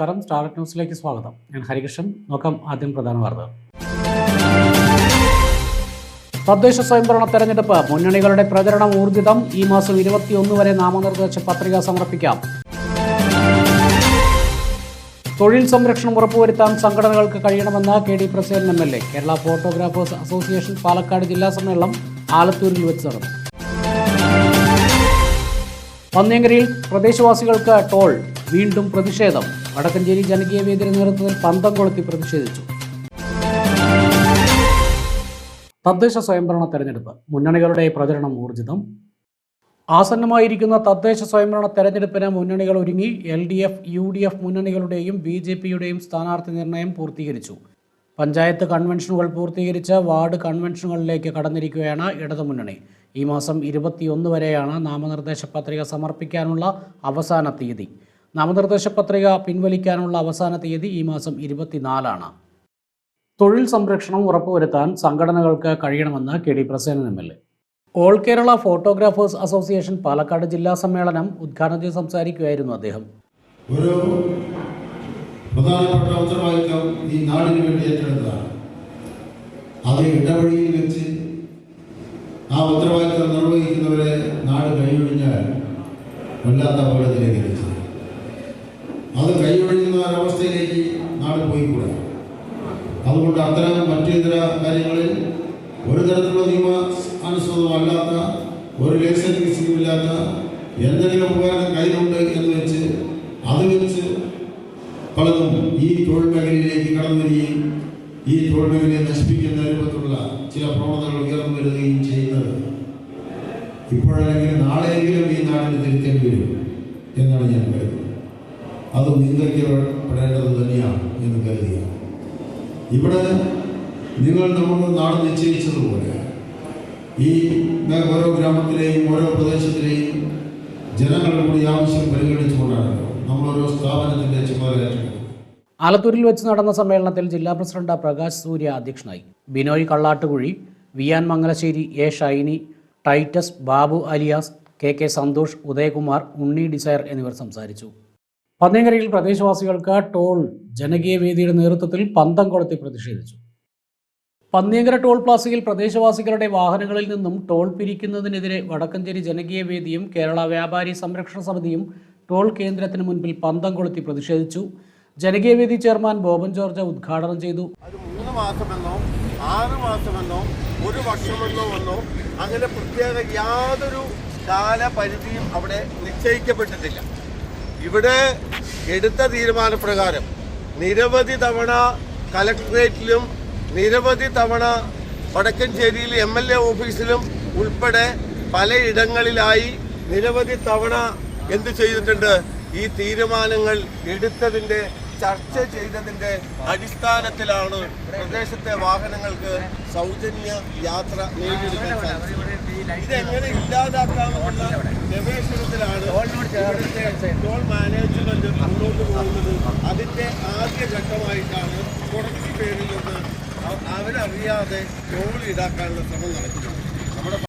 നമസ്കാരം. സ്റ്റാർ ന്യൂസിലേക്ക് സ്വാഗതം. ഞാൻ ഹരികൃഷ്ണൻ. നോക്കാം ആദ്യം പ്രധാന വാർത്തകൾ. തദ്ദേശ സ്വയംഭരണ തെരഞ്ഞെടുപ്പ്. മുന്നണികളുടെ പ്രചരണം ഊർജിതം. ഈ മാസം ഇരുപത്തിയൊന്ന് വരെ നാമനിർദ്ദേശ പത്രിക സമർപ്പിക്കാം. തൊഴിൽ സംരക്ഷണം ഉറപ്പുവരുത്താൻ സംഘടനകൾക്ക് കഴിയണമെന്ന് K D Prasen M L A. Kerala photographers association Palakkad ജില്ലാ സമ്മേളനം ആലത്തൂരിൽ വെച്ച് നടന്നു. പന്നിയങ്കരയിൽ പ്രദേശവാസികൾക്ക് ടോൾ. വീണ്ടും പ്രതിഷേധം. വടക്കഞ്ചേരി ജനകീയ വേദിയുടെ നേതൃത്വത്തിൽ പന്തം കൊളുത്തി പ്രതിഷേധിച്ചു. തദ്ദേശ സ്വയംഭരണ തെരഞ്ഞെടുപ്പ്. മുന്നണികളുടെ പ്രചരണം ഊർജിതം. ആസന്നമായിരിക്കുന്ന തദ്ദേശ സ്വയംഭരണ തെരഞ്ഞെടുപ്പിന് മുന്നണികൾ ഒരുങ്ങി L D F U D F മുന്നണികളുടെയും ബി ജെ പിയുടെയും സ്ഥാനാർത്ഥി നിർണയം പൂർത്തീകരിച്ചു. പഞ്ചായത്ത് കൺവെൻഷനുകൾ പൂർത്തീകരിച്ച് വാർഡ് കൺവെൻഷനുകളിലേക്ക് കടന്നിരിക്കുകയാണ് ഇടതുമുന്നണി ഈ മാസം ഇരുപത്തിയൊന്ന് വരെയാണ് നാമനിർദ്ദേശ പത്രിക സമർപ്പിക്കാനുള്ള അവസാന തീയതി. നാമനിർദ്ദേശ പത്രിക പിൻവലിക്കാനുള്ള അവസാന തീയതി ഈ മാസം ഇരുപത്തിനാലാണ്. തൊഴിൽ സംരക്ഷണം ഉറപ്പുവരുത്താൻ സംഘടനകൾക്ക് കഴിയണമെന്ന് K D Prasenan M L A. All Kerala photographers association Palakkad ജില്ലാ സമ്മേളനം ഉദ്ഘാടനം ചെയ്ത് സംസാരിക്കുകയായിരുന്നു അദ്ദേഹം. ഒരു പ്രധാനപ്പെട്ട ഈ നാടിന് വേണ്ടി അത് ഇടവഴിയിൽ വെച്ച് ആ ഉത്തരവാദിത്വം നിർവഹിക്കുന്നവരെ നാട് കഴിഞ്ഞൊഴിഞ്ഞാൽ വല്ലാത്ത അപകടത്തിലേക്ക് പോയിക്കൂടാ അതുകൊണ്ട് അത്തരം മറ്റു ഇതര കാര്യങ്ങളിൽ ഒരു തരത്തിലുള്ള നിയമ അനുസൃതമല്ലാത്ത ഒരു ലൈസൻസ് സ്കീമില്ലാത്ത എന്തെങ്കിലും ഉപകരണം കയ്യിലുണ്ട് എന്ന് വെച്ച് അത് വെച്ച് പലതും ഈ തൊഴിൽ മേഖലയിലേക്ക് കടന്നു വരികയും ഈ തൊഴിൽ മേഖലയെ നശിപ്പിക്കുന്ന രൂപത്തിലുള്ള ചില പ്രവണതകൾ ഉയർന്നു വരികയും ചെയ്യുന്നത് ഇപ്പോഴല്ലെങ്കിൽ നാളെയെങ്കിലും ഈ നാടിന് തിരുത്തേണ്ടി വരും എന്നാണ് ഞാൻ കരുതുന്നത്. അത് നിയന്ത്രിക്കപ്പെടേണ്ടത് തന്നെയാണ്. ഇവിടെ നിങ്ങൾ നമ്മുടെ നാട് നിശ്ചയിച്ചതുപോലെ ഈ ഓരോ ഗ്രാമത്തിലെയും ഓരോ പ്രദേശത്തിലെയും ജനങ്ങളുടെ കൂടി ആവശ്യം പരിഗണിച്ചുകൊണ്ടാണ് നമ്മളോരോ സ്ഥാപനത്തിന്റെ ചുമതല ആലത്തൂരിൽ വെച്ച് നടന്ന സമ്മേളനത്തിൽ ജില്ലാ പ്രസിഡന്റ് പ്രകാശ് സൂര്യ അധ്യക്ഷനായി. Binoy Kallattukuzhi Vian Mangalassery A Shiny Titus Babu alias K K Santhosh Udayakumar Unni Desire എന്നിവർ സംസാരിച്ചു. പന്നിയങ്കരയിൽ പ്രദേശവാസികൾക്ക് ടോൾ ജനകീയ വേദിയുടെ നേതൃത്വത്തിൽ പന്തം കൊളുത്തി പ്രതിഷേധിച്ചു. പന്നിയങ്കര ടോൾ പ്ലാസയിൽ പ്രദേശവാസികളുടെ വാഹനങ്ങളിൽ നിന്നും ടോൾ പിരിക്കുന്നതിനെതിരെ വടക്കഞ്ചേരി ജനകീയ വേദിയും കേരള വ്യാപാരി സംരക്ഷണ സമിതിയും ടോൾ കേന്ദ്രത്തിന് മുൻപിൽ പന്തം കൊളുത്തി പ്രതിഷേധിച്ചു. ജനകീയ വേദി ചെയർമാൻ ബോബൻ ജോർജ് ഉദ്ഘാടനം ചെയ്തു. അത് മൂന്ന് മാസമെന്നോ ആറ് മാസമെന്നോ ഒരു വർഷമെന്നോ അങ്ങനെ പ്രത്യേക യാതൊരു കാലപരിധിയും അവിടെ നിശ്ചയിക്കപ്പെട്ടിട്ടില്ല. ഇവിടെ എടുത്ത തീരുമാനപ്രകാരം നിരവധി തവണ കലക്ട്രേറ്റിലും നിരവധി തവണ വടക്കഞ്ചേരിയിൽ എം എൽ എ ഓഫീസിലും ഉൾപ്പെടെ പലയിടങ്ങളിലായി നിരവധി തവണ എന്ത് ചെയ്തിട്ടുണ്ട്? ഈ തീരുമാനങ്ങൾ എടുത്തതിന്റെ ചർച്ച ചെയ്തതിന്റെ അടിസ്ഥാനത്തിലാണ് പ്രദേശത്തെ വാഹനങ്ങൾക്ക് സൗജന്യ യാത്ര നേടിയെടുക്കാൻ ഇതെങ്ങനെ ഇല്ലാതാക്കാമെന്നുള്ള ഗവേഷണത്തിലാണ് ഇവിടുത്തെ ടോൾ മാനേജ്മെന്റ് മുന്നോട്ട് പോകുന്നത്. അതിന്റെ ആദ്യ ഘട്ടമായിട്ടാണ് കുറച്ച് പേരിൽ നിന്ന് അവ- അവരറിയാതെ ടോൾ ഈടാക്കാനുള്ള ശ്രമം നടക്കുന്നത്.